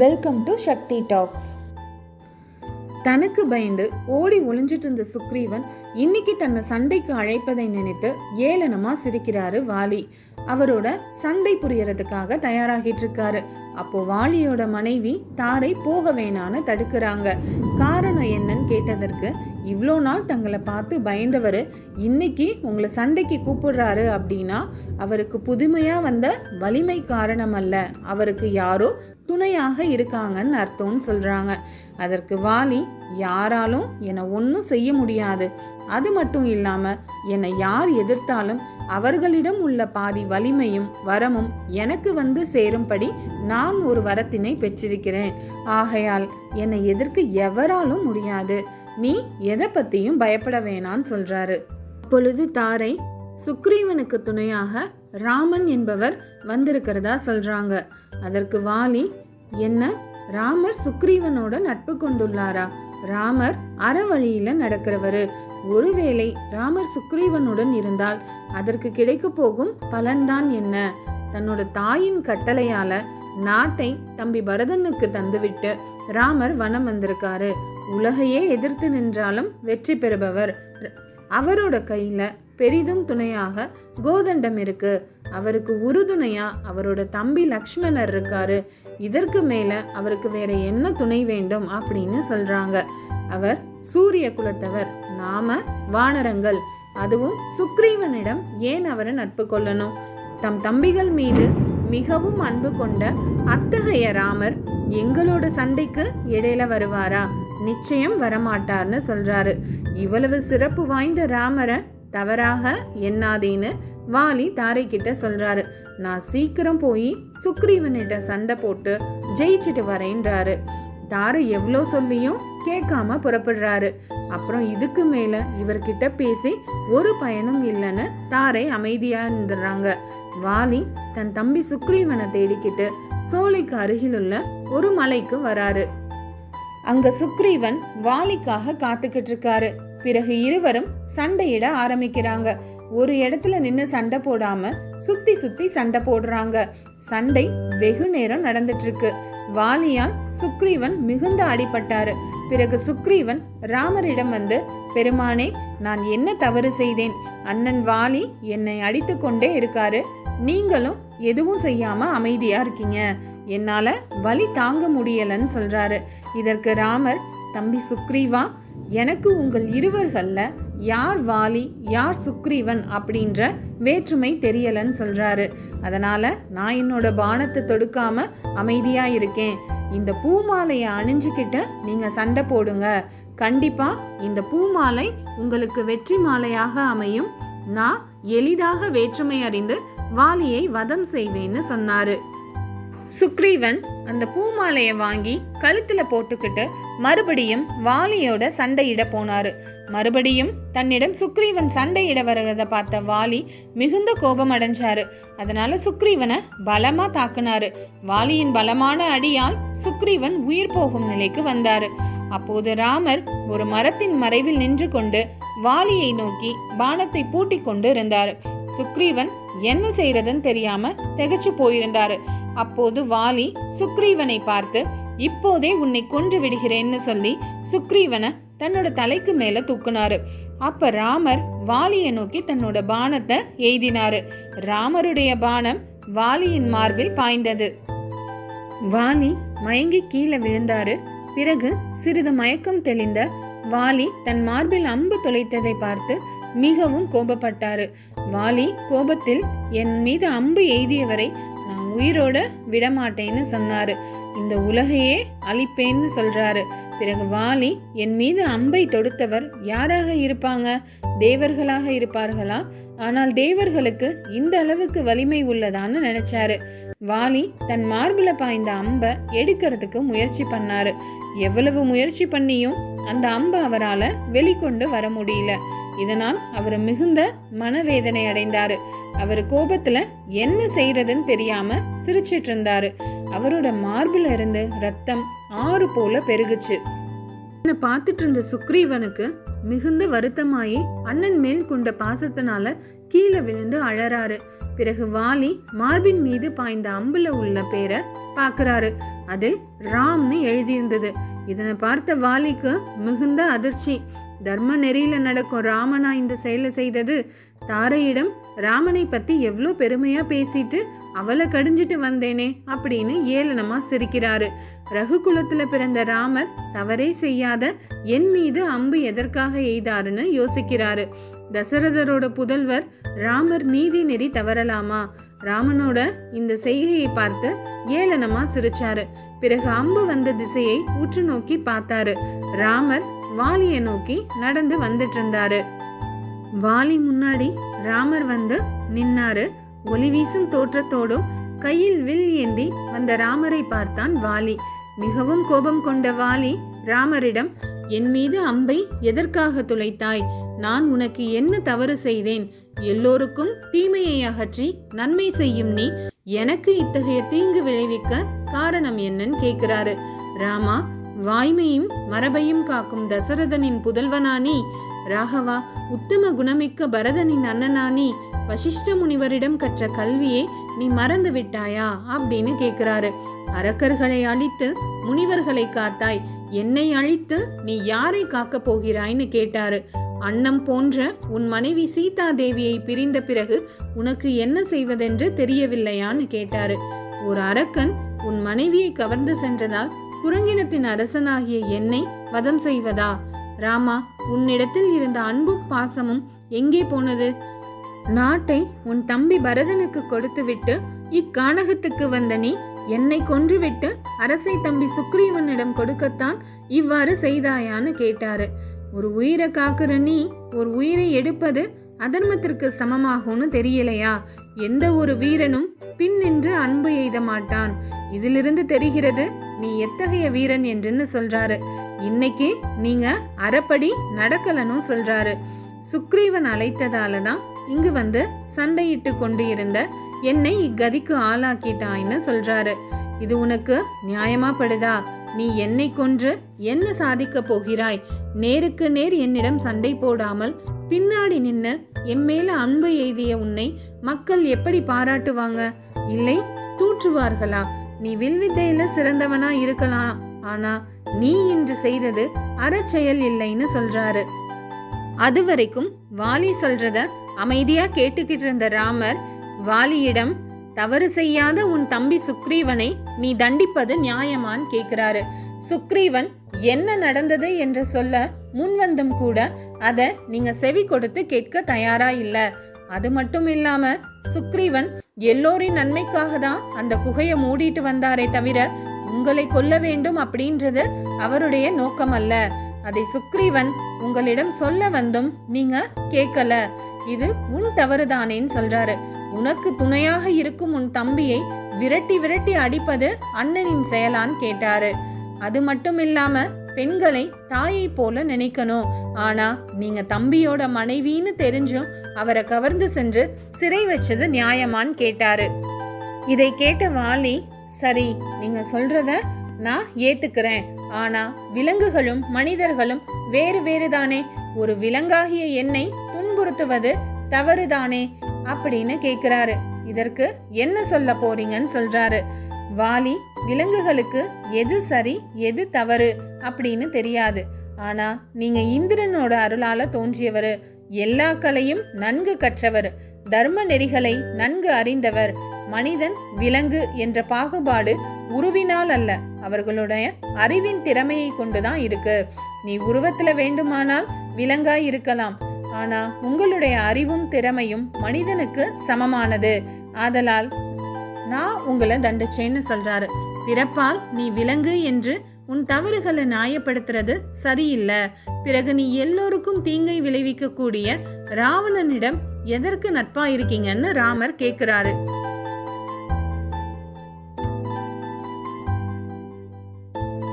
Welcome to Sakthi tax தனக்கு பயந்து ஓடி ஒளிஞ்சிட்டு இருந்த சுக்ரீவன் இன்னைக்கு தன்னை சண்டைக்கு அழைப்பதை நினைத்து ஏளனமா சிரிக்கிறாரு வாலி. அவரோட சண்டை புரியறதுக்காக தயாராகிட்டு இருக்காரு. அப்போ வாலியோட மனைவி தாரை போக வேணான்னு தடுக்கிறாங்க. காரணம் என்னன்னு கேட்டதற்கு இவ்வளோ நாள் தங்களை பார்த்து பயந்தவர் இன்னைக்கு உங்களை சண்டைக்கு கூப்பிடுறாரு அப்படின்னா அவருக்கு புதுமையா வந்த வலிமை காரணம் அல்ல. அவருக்கு யாரோ துணையாக இருக்காங்கன்னு அர்த்தம்னு சொல்றாங்க. அதற்கு வாலி யாராலும் என்னை ஒன்றும் செய்ய முடியாது. அது மட்டும் இல்லாம என்னை யார் எதிர்த்தாலும் அவர்களிடம் உள்ள பாதி வலிமையும் வரமும் எனக்கு வந்து சேரும்படி நான் ஒரு வரத்தினை பெற்றிருக்கிறேன். ஆகையால் என்னை எதிர்க்க எவராலும் முடியாது. நீ எதை பத்தியும் பயப்பட வேணான்னு சொல்றாரு. அப்பொழுது தாரை சுக்ரீவனுக்கு துணையாக ராமன் என்பவர் வந்திருக்கிறதா சொல்றாங்க. அதற்கு வாலி என்ன? ராமர் சுக்ரீவனோட நட்பு கொண்டுள்ளாரா? ராமர் அறவழியில நடக்கிறவரு. ஒருவேளை ராமர் சுக்ரீவனுடன் இருந்தால் அதற்கு கிடைக்க போகும் பலன்தான் என்ன? தன்னோட தாயின் கட்டளையால நாட்டை தம்பி பரதனுக்கு தந்துவிட்டு ராமர் வனம் வந்திருக்காரு. உலகையே எதிர்த்து நின்றாலும் வெற்றி பெறுபவர். அவரோட கையில பெரிதும் துணையாக கோதண்டம் இருக்கு. அவருக்கு உறுதுணையா அவரோட தம்பி லக்ஷ்மணர் இருக்காரு. இதற்கு மேல அவருக்கு வேற என்ன துணை வேண்டும் அப்படின்னு சொல்றாங்க. அவர் சூரிய குலத்தவர். நாம வானரங்கள். அதுவும் சுக்ரீவனிடம் ஏன் அவரை நட்பு கொள்ளணும்? தம் தம்பிகள் மீது மிகவும் அன்பு கொண்ட அத்தகைய ராமர் எங்களோட சண்டைக்கு இடையில வருவாரா? நிச்சயம் வரமாட்டார்னு சொல்றாரு. இவ்வளவு சிறப்பு வாய்ந்த ராமரை தவறாக எண்ணாதேன்னு வாலி தாரை கிட்ட சொல்றாரு நான் சீக்கிரம் போய் சுக்ரீவனிட்ட சண்டை போட்டு ஜெயிச்சிட்டு வரேன்றாரு. தாரை எவ்வளோ சொல்லியும் கேட்காம புறப்படுறாரு. அப்புறம் இதுக்கு மேல இவர்கிட்ட பேசி ஒரு பயனும் இல்லைன்னு தாரை அமைதியா இருந்துடுறாங்க. வாலி தன் தம்பி சுக்ரீவனை தேடிக்கிட்டு சோலைக்கு அருகிலுள்ள ஒரு மலைக்கு வராரு. அங்க சுக்ரீவன் வாலிக்காக காத்துக்கிட்டு இருக்காரு. பிறகு இருவரும் சண்டையிட ஆரம்பிக்கிறாங்க. ஒரு இடத்துல நின்று சண்டை போடாம சுத்தி சுத்தி சண்டை போடுறாங்க. சண்டை வெகு நேரம் நடந்துட்டு இருக்கு வாலியால் சுக்ரீவன் மிகுந்த அடிபட்டாரு. பிறகு சுக்ரீவன் ராமரிடம் வந்து பெருமானே நான் என்ன தவறு செய்தேன்? அண்ணன் வாலி என்னை அடித்து கொண்டே இருக்காரு. நீங்களும் எதுவும் செய்யாம அமைதியா இருக்கீங்க. என்னால வலி தாங்க முடியலன்னு சொல்றாரு. இதற்கு ராமர் தம்பி சுக்ரீவா எனக்கு உங்கள் இருவர்கள்ல யார் வாலி யார் சுக்ரீவன் அப்படின்ற வேற்றுமை தெரியலன்னு சொல்றாரு. அதனால நான் என்னோட பானத்தை தொடுக்காம அமைதியா இருக்கேன். இந்த பூமாலையை அணிஞ்சுக்கிட்டு நீங்க சண்டை போடுங்க. கண்டிப்பா இந்த பூமாலை உங்களுக்கு வெற்றி மாலையாக அமையும். நான் எளிதாக வேற்றுமை அறிந்து வாலியை வதம் செய்வேன்னு சொன்னாரு. சுக்ரீவன் அந்த பூமாலையை வாங்கி கழுத்துல போட்டுக்கிட்டு மறுபடியும் வாலியோட சண்டையிட போனாரு. மறுபடியும் தன்னிடம் சுக்ரீவன் சண்டையிட வருகிறத பார்த்த வாலி மிகுந்த கோபம் அடைஞ்சாரு. அதனால சுக்ரீவனை பலமா தாக்குனாரு. வாலியின் பலமான அடியால் சுக்ரீவன் உயிர் போகும் நிலைக்கு வந்தாரு. அப்போது ராமர் ஒரு மரத்தின் மறைவில் நின்று கொண்டு வாலியை நோக்கி பானத்தை பூட்டி கொண்டு இருந்தாரு. சுக்ரீவன் என்ன செய்யறதுன்னு தெரியாம திகைச்சு போயிருந்தாரு. அப்போது வாலி சுக்ரீவனை பார்த்து இப்போதே உன்னை கொன்று விடுகிறேன்னு சொல்லி சுக்ரீவனை தன்னோட தலைக்கு மேல தூக்குனாரு. அப்ப ராமர் வாலியை நோக்கி தன்னோட பானத்தை எய்தினாரு. ராமருடைய பானம் வாலியின் மார்பில் பாய்ந்தது. வாலி மயங்கி கீழே விழுந்தாரு. பிறகு சிறிது மயக்கம் தெளிந்த வாலி தன் மார்பில் அம்பு தொலைத்ததை பார்த்து மிகவும் கோபப்பட்டாரு. வாலி கோபத்தில் என் மீது அம்பு எய்தியவரை உயிரோட விடமாட்டேன்னு சொன்னாரு. இந்த உலகையே அழிப்பேன்னு சொல்றாரு. பிறகு வாலி என் மீது அம்பை தொடுத்தவர் யாராக இருப்பாங்க? தேவர்களாக இருப்பார்களா? ஆனால் தேவர்களுக்கு இந்த அளவுக்கு வலிமை உள்ளதான்னு நினைச்சாரு. வாலி தன் மார்பில் பாய்ந்த அம்பை எடுக்கிறதுக்கு முயற்சி பண்ணாரு. எவ்வளவு முயற்சி பண்ணியும் அந்த அம்பை அவரால் வெளிக்கொண்டு வர முடியல. இதனால் அவர் மிகுந்த மனவேதனை அடைந்தாரு. அவர் கோபத்துல என்ன செய்யறதுன்னு தெரியாம சிரிச்சிட்டு இருந்தாரு. அவரோட மார்பில் இருந்து ரத்தம் ஆறு போல பெருகுச்சு. என்னை பார்த்துட்டு இருந்த சுக்ரீவனுக்கு மிகுந்த வருத்தமாயி அண்ணன் மேல் கொண்ட பாசத்தினால கீழே விழுந்து அழறாரு. பிறகு வாலி மார்பின் மீது பாய்ந்த அம்புல உள்ள பேரை பார்க்கறாரு. அதில் ராம்னு எழுதியிருந்தது. இதனை பார்த்த வாலிக்கு மிகுந்த அதிர்ச்சி. தர்ம நெறியில் நடக்கும் ராமனா இந்த செயலை செய்தது. தாரையிடம் ராமனை பத்தி எவ்வளோ பெருமையா பேசிட்டு அவளை கடிஞ்சிட்டு வந்தேனே அப்படின்னு ஏளனமா சிரிக்கிறாரு. ரகுகுலத்துல பிறந்த ராமர் தவறே செய்யாத என் மீது அம்பு எதற்காக எய்தாருன்னு யோசிக்கிறாரு. தசரதரோட புதல்வர் ராமர் நீதி நெறி தவறலாமா? ராமனோட இந்த செய்கையை பார்த்து ஏளனமா சிரிச்சாரு. பிறகு அம்பு வந்த திசையை உற்று நோக்கி பார்த்தாரு. ராமர் வாலியை நோக்கி நடந்து வந்துட்டு இருந்தாரு வாலி முன்னாடி ராமர் வந்து நின்னாரு. ஒளி வீசும் தோற்றத்தோடும் கையில் வில் ஏந்தி வந்த ராமரை பார்த்தான் வாலி. மிகவும் கோபம் கொண்ட வாலி ராமரிடம் என் மீது அம்பை எதற்காக துளைத்தாய்? நான் உனக்கு என்ன தவறு செய்தேன்? எல்லோருக்கும் தீமையை அகற்றி நன்மை செய்யும் நீ. எனக்கு இத்தகைய தீங்கு விளைவிக்க காரணம் என்னன்னு கேட்கிறாரு. ராமா வாய்மையும் மரபையும் காக்கும் தசரதனின் புதல்வனானி ராகவா உத்தம குணமிக்க பரதனின் அண்ணனானி வசிஷ்ட முனிவரிடம் கற்ற கல்வியை நீ மறந்து விட்டாயா? அப்படின்னு கேக்குறாரு. அரக்கர்களை அழித்து முனிவர்களை காத்தாய். என்னை அழித்து நீ யாரை காக்கப் போகிறாய்னு கேட்டாரு. அன்னம் போன்ற உன் மனைவி சீதா தேவியை பிரிந்த பிறகு உனக்கு என்ன செய்வதென்று தெரியவில்லையான்னு கேட்டாரு. ஒரு அரக்கன் உன் மனைவியை கவர்ந்து சென்றதால் குரங்கினத்தின் அரசனாகிய என்னை வதம் செய்வதா? ராமா உன்னிடத்தில் இருந்த அன்பும் பாசமும் எங்கே போனது? நாட்டை உன் தம்பி பரதனுக்கு கொடுத்துவிட்டு இக்கானகத்துக்கு வந்த நீ என்னை கொன்றுவிட்டு அரசை தம்பி சுக்ரீவனிடம் கொடுக்கத்தான் இவ்வாறு செய்தாயான்னு கேட்டாரு. ஒரு உயிரை காக்குற நீ ஒரு உயிரை எடுப்பது அதர்மத்திற்கு சமமாகும்னு தெரியலையா? எந்த ஒரு வீரனும் பின் நின்று அன்பு எய்த மாட்டான். இதிலிருந்து தெரிகிறது நீ எத்தகைய வீரன் என்றுன்னு சொல்றாரு. இன்னைக்கு நீங்க அறப்படி நடக்கலன்னு சொல்றாரு. சுக்ரீவன் அழைத்ததால தான் இங்கு வந்து சண்டையிட்டு கொண்டு இருந்த என்னை இக்கதிக்கு ஆளாக்கிட்டாயின்னு சொல்றாரு. இது உனக்கு நியாயமா படுதா? நீ என்னை கொன்று என்ன சாதிக்க போகிறாய்? நேருக்கு நேர் என்னிடம் சண்டை போடாமல் பின்னாடி நின்று எம்மேல அன்பு எய்திய உன்னை மக்கள் எப்படி பாராட்டுவாங்க? இல்லை தூற்றுவார்களா? நீ வில்வித்தையில சிறந்தவனா இருக்கலாம். ஆனா நீ இன்று செய்தது அறச்செயல் இல்லைன்னு சொல்றாரு. அது வரைக்கும் வாலி சொல்றத அமைதியா கேட்டுக்கிட்டு இருந்த ராமர் வாலியிடம் தவறு செய்யாத உன் தம்பி சுக்ரீவனை நீ தண்டிப்பது நியாயமான்னு கேக்குறாரு. சுக்ரீவன் என்ன நடந்தது என்று சொல்ல முன்வந்தும் கூட அதை நீங்க செவி கொடுத்து கேட்க தயாரா இல்லை. அது மட்டும் இல்லாம சுக்ரீவன் எல்லோரின் நன்மைக்காக தான் அந்த குகையை மூடிட்டு வந்தாரே தவிர உங்களை கொல்ல வேண்டும் அப்படின்றது அவருடைய நோக்கம் அல்ல அதை சுக்ரீவன் உங்களிடம் சொல்ல வந்தும் நீங்க கேட்கல. இது உன் தவறுதானேன்னு சொல்றாரு. உனக்கு துணையாக இருக்கும் உன் தம்பியை விரட்டி விரட்டி அடிப்பது அண்ணனின் செயலான்னு கேட்டாரு. அது மட்டும் இல்லாம பெண்களை தாயை போல நினைக்கணும். ஆனா நீங்க தம்பியோட மனைவின்னு தெரிஞ்சும் அவரை கவர்ந்து சென்று சிறை வச்சது நியாயமான்னு கேட்டாரு. இதை கேட்ட வாலி சரி நீங்க சொல்றத நான் ஏத்துக்கிறேன். ஆனா விலங்குகளும் மனிதர்களும் வேறு வேறுதானே? ஒரு விலங்காகிய என்னை துன்புறுத்துவது தவறுதானே? அப்படின்னு கேக்குறாரு. இதற்கு என்ன சொல்ல போறீங்கன்னு சொல்றாரு. வாலி விலங்குகளுக்கு எது சரி எது தவறு அப்படின்னு தெரியாது. ஆனா நீங்க இந்திரனோட அருளால தோன்றியவர் எல்லா கலையும் நன்கு கற்றவர் தர்ம நெறிகளை நன்கு அறிந்தவர் மனிதன் விலங்கு என்ற பாகுபாடு உருவினால் அல்ல அவர்களுடைய அறிவின் திறமையை கொண்டுதான் இருக்கு. நீ உருவத்துல வேண்டுமானால் விலங்காய் இருக்கலாம் ஆனா உங்களுடைய அறிவும் திறமையும் மனிதனுக்கு சமமானது. ஆதலால் நான் உங்களை தண்டிச்சேன்னு சொல்றாரு. பிறப்பால் நீ விலங்கு என்று உன் தவறுகளை நியாயப்படுத்துறது சரியில்லை. பிறகு நீ எல்லோருக்கும் தீங்கை விளைவிக்க கூடிய ராவணனிடம் எதற்கு நட்பா இருக்கீங்கன்னு ராமர் கேக்குறாரு